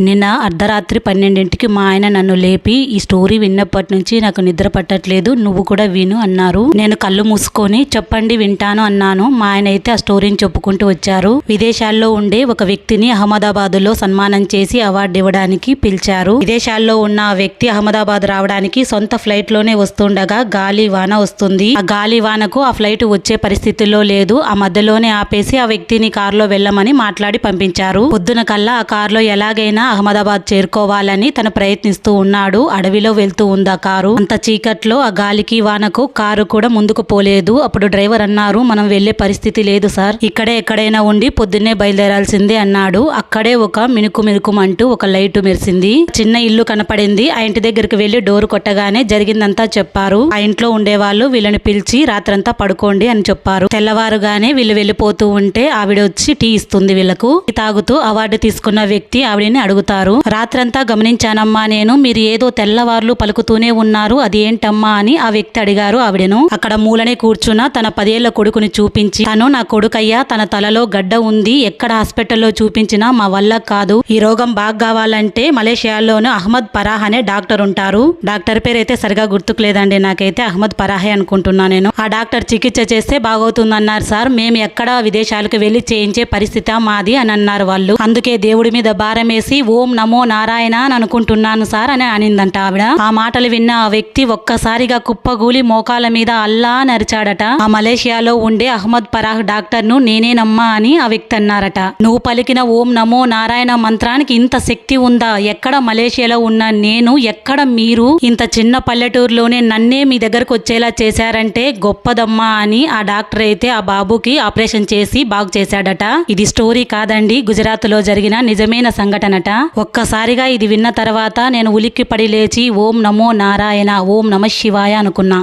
నిన్న అర్ధరాత్రి పన్నెండింటికి మా ఆయన నన్ను లేపి ఈ స్టోరీ విన్నప్పటి నుంచి నాకు నిద్ర పట్టట్లేదు. నువ్వు కూడా విను అన్నారు. నేను కళ్ళు మూసుకొని చెప్పండి వింటాను అన్నాను. మా ఆయన అయితే ఆ స్టోరీని చెప్పుకుంటూ వచ్చారు. విదేశాల్లో ఉండే ఒక వ్యక్తిని అహ్మదాబాద్లో సన్మానం చేసి అవార్డు ఇవ్వడానికి పిలిచారు. విదేశాల్లో ఉన్న ఆ వ్యక్తి అహ్మదాబాద్ రావడానికి సొంత ఫ్లైట్లోనే వస్తుండగా గాలి వాన వస్తుంది. ఆ గాలి వానకు ఆ ఫ్లైట్ వచ్చే పరిస్థితిలో లేదు. ఆ మధ్యలోనే ఆపేసి ఆ వ్యక్తిని కారులో వెళ్ళమని మాట్లాడి పంపించారు. పొద్దున కల్లా ఆ కారులో ఎలాగైనా అహ్మదాబాద్ చేరుకోవాలని తను ప్రయత్నిస్తూ ఉన్నాడు. అడవిలో వెళ్తూ ఉంది ఆ కారు? అంత చీకట్లో ఆ గాలికి వానకు కారు కూడా ముందుకు పోలేదు. అప్పుడు డ్రైవర్ అన్నారు మనం వెళ్ళే పరిస్థితి లేదు సార్. ఇక్కడే ఎక్కడైనా ఉండి పొద్దున్నే బయలుదేరాల్సిందే అన్నాడు. అక్కడే ఒక మినుకు మినుకుమంటూ ఒక లైట్ మెరిసింది. చిన్న ఇల్లు కనపడింది. ఆ ఇంటి దగ్గరికి వెళ్ళి డోర్ కొట్టగానే జరిగిందంతా చెప్పారు. ఆ ఇంట్లో ఉండే వాళ్ళు వీళ్ళని పిలిచి రాత్రంతా పడుకోండి అని చెప్పారు. తెల్లవారుగానే వీళ్ళు వెళ్ళిపోతూ ఉంటే ఆవిడ వచ్చి టీ ఇస్తుంది వీళ్ళకు. తాగుతూ అవార్డు తీసుకున్న వ్యక్తి ఆవిడని అడుగుతారు. రాత్రంతా గమనించానమ్మా నేను మీరు ఏదో తెల్లవార్లు పలుకుతూనే ఉన్నారు అది ఏంటమ్మా అని ఆ వ్యక్తి అడిగారు ఆవిడను. అక్కడ మూలనే కూర్చున్న తన పదేళ్ళ కొడుకుని చూపించి తను నా కొడుకయ్యా తన తలలో గడ్డ ఉంది ఎక్కడ హాస్పిటల్లో చూపించినా మా వల్ల కాదు. ఈ రోగం బాగా కావాలంటే మలేషియాలోను అహ్మద్ పరాహ్ అనే డాక్టర్ ఉంటారు. డాక్టర్ పేరు అయితే సరిగా గుర్తుకు లేదండి నాకైతే అహ్మద్ పరాహే అనుకుంటున్నా నేను. ఆ డాక్టర్ చికిత్స చేస్తే బాగవుతుందన్నారు సార్. మేము ఎక్కడ విదేశాలకు వెళ్ళి చేయించే పరిస్థితి మాది అని అన్నారు వాళ్ళు. అందుకే దేవుడి మీద భారం వేసి ఓం నమో నారాయణ అని అనుకుంటున్నాను సార్ అని అనిందంట ఆవిడ. ఆ మాటలు విన్న ఆ వ్యక్తి ఒక్కసారిగా కుప్పగూలి మోకాల మీద అల్లా నరిచాడట ఆ మలేషియాలో ఉండే అహ్మద్ పరాహ్ డాక్టర్ను నేనేనమ్మా అని ఆ వ్యక్తి అన్నారట. నువ్వు పలికిన ఓం నమో నారాయణ మంత్రానికి ఇంత శక్తి ఉందా? ఎక్కడ మలేషియాలో ఉన్న నేను ఎక్కడ మీరు? ఇంత చిన్న పల్లెటూరులోనే నన్నే మీ దగ్గరకు వచ్చేలా చేశారంటే గొప్పదమ్మా అని ఆ డాక్టర్ అయితే ఆ బాబుకి ఆపరేషన్ చేసి బాగు చేశాడట. ఇది స్టోరీ కాదండి గుజరాత్లో జరిగిన నిజమైన సంఘటనట. ఒక్కసారిగా ఇది విన్న తర్వాత నేను ఉలిక్కి పడి లేచి ఓం నమో నారాయణ ఓం నమ శివాయ అనుకున్నా.